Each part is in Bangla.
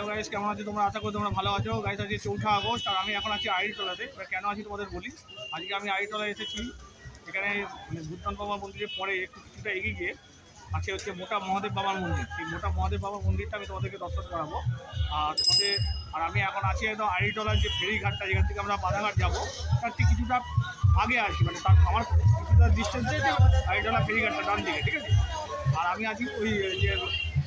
হ্যালো গাইস কেমন আছো তোমরা? আশা করি তোমরা ভালো আছো। গাইস আজকে চৌঠা আগস্ট, আর আমি এখন আছি আইটলাতে এবার কেন আছি তোমাদের বলি? আজকে আমি আইটলায় এসেছি। এখানে মানে ভূতনাথ বাবার মন্দিরের পরে একটু কিছুটা এগিয়ে গিয়ে আছে হচ্ছে মোটা মহাদেব বাবার মন্দির। সেই মোটা মহাদেব বাবার মন্দিরটা আমি তোমাদেরকে দর্শন করাবো। আর তোমাদের আর আমি এখন আছি একদম আইটলার যে ফেরিঘাটটা, যেখান থেকে আমরা বাধাঘাট যাব, তার থেকে কিছুটা আগে আছি মানে তার আমার কিছুটা ডিস্টেন্সে আইটলা ফেরিঘাটটা ডান দিকে ঠিক আছে? আর আমি আছি ওই যে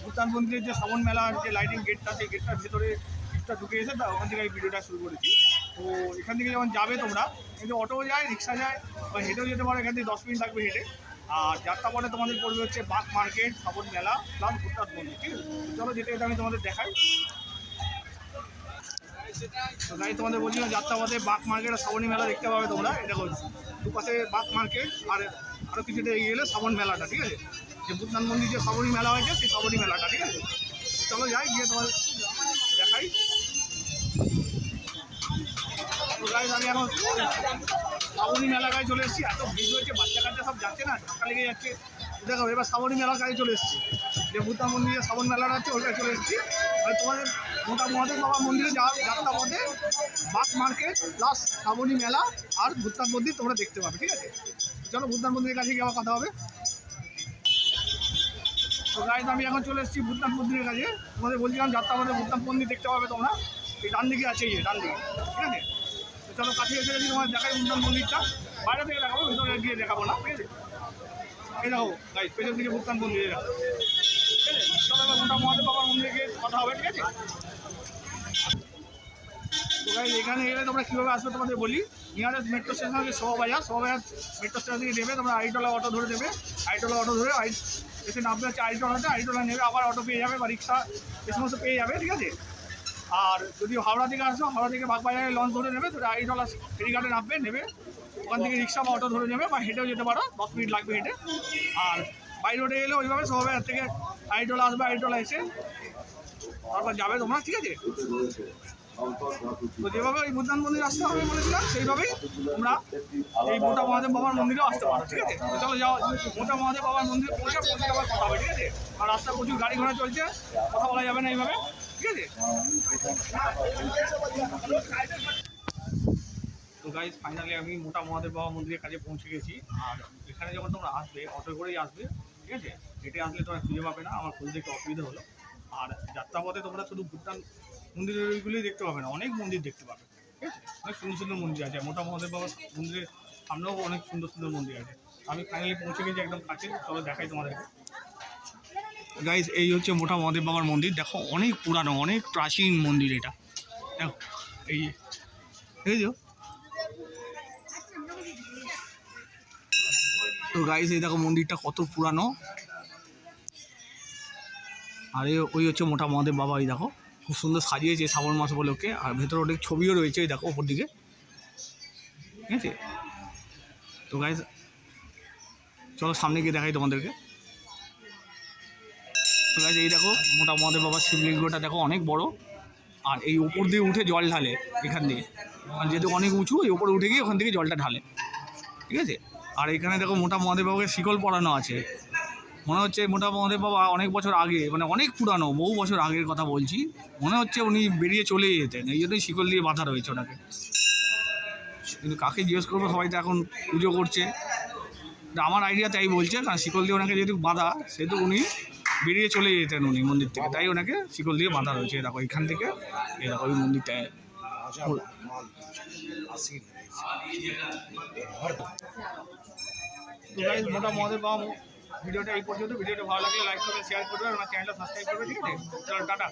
ভূতান মন্দিরের যে শ্রাবণ মেলার যে লাইটিং গেটটা সেই গেটটার ভেতরে কিছুটা ঢুকে এসে তা ওখান থেকে আমি ভিডিওটা শুরু করেছি। তো এখান থেকে যখন যাবে তোমরা কিন্তু অটো যায় রিক্সা যায়, বা হেঁটেও যেতে পারো, এখান থেকে দশ মিনিট লাগবে হেঁটে। আর যাত্রা পরে তোমাদের পড়বে হচ্ছে বাঘ মার্কেট, শ্রাবণ মেলা প্লাস ভূতনাথ মন্দির ঠিক আছে? চলো যেতে যেতে আমি তোমাদের দেখাই। তো গাড়ি তোমাদের বলছিলাম যাত্রা পথে বাঘ মার্কেট আর শ্রাবণী মেলা দেখতে পাবে তোমরা। এটা করছি দুপাশে বাঘ মার্কেট আর আরও কিছুটা এগিয়ে গেলে শ্রাবণ মেলাটা, ঠিক আছে? যে ভূতনাথ মন্দির যে শ্রাবণী মেলা হয়েছে, সেই শ্রাবণী মেলাটা, ঠিক আছে? চলো যাই, গিয়ে তোমার দেখাই। আমি শ্রাবণী মেলা গায়ে চলে এসেছি। এত ভিড় হয়েছে, বাচ্চা কাচ্চা সব যাচ্ছে না, ধাক্কা লেগে যাচ্ছে। দেখো, এবার শ্রাবণী মেলার গায়ে চলে এসেছি। যে ভূতনাথ মন্দিরে শ্রাবণ মেলাটা আছে ওইটায় চলে এসেছি। আর তোমাদের মোটা মহাদেব বাবা মন্দিরে যাওয়ার যাত্রা পথে বাঘ মার্কেট প্লাস শ্রাবণী মেলা আর ভূতনাথ মন্দির তোমরা দেখতে পাবে, ঠিক আছে? চলো ভূতনাথ মন্দিরের কাছে গিয়ে আবার কথা হবে। তো গাইজ আমি এখন চলে এসেছি ভূতনাথ মন্দিরের কাছে। তোমাদের বলছিলাম যাত্রা আমাদের ভূতনাথ মন্দির দেখতে পাবে তোমরা। এই ডান দিকে আছে, এই ডান দিকে, ঠিক আছে? তো চলো কাছে এসে গেছি তোমার দেখাই ভূতনাথ মন্দিরটা, বাইরে থেকে দেখাবো, ভিতরে গিয়ে দেখাবো না, ঠিক আছে? এই দেখো গাইজ পেছন দিকে ভূতনাথ মন্দিরে ঠিক আছে? চলো মোটা মহাদেব বাবার মন্দিরে গিয়ে কথা হবে, ঠিক আছে? তো গাইজ এখানে এলে তোমরা কীভাবে আসবে তোমাদের বলি? নিয়ারেস্ট মেট্রো স্টেশন হচ্ছে শোভাবাজার। শোভাবাজার মেট্রো স্টেশন থেকে নেবে তোমরা আইটলা অটো ধরে দেবে। আইটলা অটো ধরে আই এসে নামবে হচ্ছে আইটলাতে আইটলা নেবে, আবার অটো পেয়ে যাবে বা রিক্সা, এ সমস্ত পেয়ে যাবে, ঠিক আছে? আর যদি হাওড়া থেকে আসো, হাওড়া থেকে বাগবাজারে লঞ্চ ধরে নেবে তো আইটলা ফেরিঘাটে নামবে, নেবে, ওখান থেকে রিক্সা বা অটো ধরে নেবে বা হেঁটেও যেতে পারো, দশ মিনিট লাগবে হেঁটে। আর বাই রোডে এলে ওইভাবে শোভাবাজার থেকে আইটলা আসবে আইটলা এসে তারপর যাবে তোমরা, ঠিক আছে? তো যেভাবে ওই বুদ্ধান মন্দির আসতে হবে বলেছিলাম, সেইভাবেই তোমরা এই মোটা মহাদেব বাবার মন্দিরেও আসতে পারো ঠিক আছে? চলো যাও মোটা মহাদেব বাবার মন্দিরে পৌঁছে পৌঁছে আবার কথা হবে, ঠিক আছে? আর রাস্তায় প্রচুর গাড়ি ঘোড়া চলছে, কথা বলা যাবে না এইভাবে, ঠিক আছে? তো গাইজ ফাইনালি আমি মোটা মহাদেব বাবা মন্দিরের কাছে পৌঁছে গেছি, আর এখানে যখন তোমরা আসবে, অটো করেই আসবে, ঠিক আছে? হেঁটে আসলে তোমরা খুঁজে পাবে না, আমার খুঁজে একটু অসুবিধা হলো। আর যাত্রাপথে তোমরা শুধু ভুটান মন্দিরের ওইগুলোই দেখতে পাবে না, অনেক মন্দির দেখতে পাবে। ঠিক আছে অনেক সুন্দর সুন্দর মন্দির আছে, মোটা মহাদেব বাবার মন্দিরের সামনেও অনেক সুন্দর সুন্দর মন্দির আছে। আমি ফাইনালি পৌঁছে গেছি একদম কাছে, চলো দেখাই তোমাদেরকে। গাইজ এই হচ্ছে মোটা মহাদেব বাবার মন্দির। দেখো, অনেক পুরানো, অনেক প্রাচীন মন্দির এটা। দেখো, এই এই যে। তো গাইজ এই দেখো মন্দিরটা কত পুরানো। আর এই ওই হচ্ছে মোটা মহাদেব বাবা, এই দেখো, খুব সুন্দর সাজিয়েছে শ্রাবণ মাস উপলক্ষে। আর ভেতরে অনেক ছবিও রয়েছে, এই দেখো ওপর দিকে। ঠিক আছে? তো গাইজ চলো সামনে গিয়ে দেখাই তোমাদেরকে। তো গাইজ এই দেখো, মোটা মহাদেব বাবার শিবলিঙ্গটা দেখো অনেক বড়। আর এই উপর দিয়ে উঠে জল ঢালে এখান দিয়ে। আর যেহেতু অনেক উঁচু, এই উপরে উঠে গিয়ে ওখান থেকে জলটা ঢালে। ঠিক আছে? আর এখানে দেখো মোটা মহাদেব বাবাকে শিকল পরানো আছে। মনে হচ্ছে মোটা মহাদেব বাবা অনেক বছর আগে মানে অনেক পুরানো বহু বছর আগের কথা বলছি মনে হচ্ছে উনি বেরিয়ে চলে যেতেন এই জন্যই শিকল দিয়ে বাঁধা রয়েছে ওনাকে। কিন্তু কাকে জিজ্ঞেস করব সবাই তো এখন পুজো করছে। তা আমার আইডিয়া তাই বলছে কারণ শিকল দিয়ে ওনাকে যেহেতু বাঁধা সেহেতু উনি বেরিয়ে চলে যেতেন উনি মন্দির থেকে তাই ওনাকে শিকল দিয়ে বাঁধা রয়েছে। এই দেখো এখান থেকে এরকম ওই মন্দিরটায়। তো মোটা মহাদেব বাবা ভিডিওটা এই পর্যন্ত। ভিডিওটা ভালো লাগলে লাইক করবে শেয়ার করবে আমার চ্যানেলটা সাবস্ক্রাইব করবে ঠিক আছে? চলো, টাটা।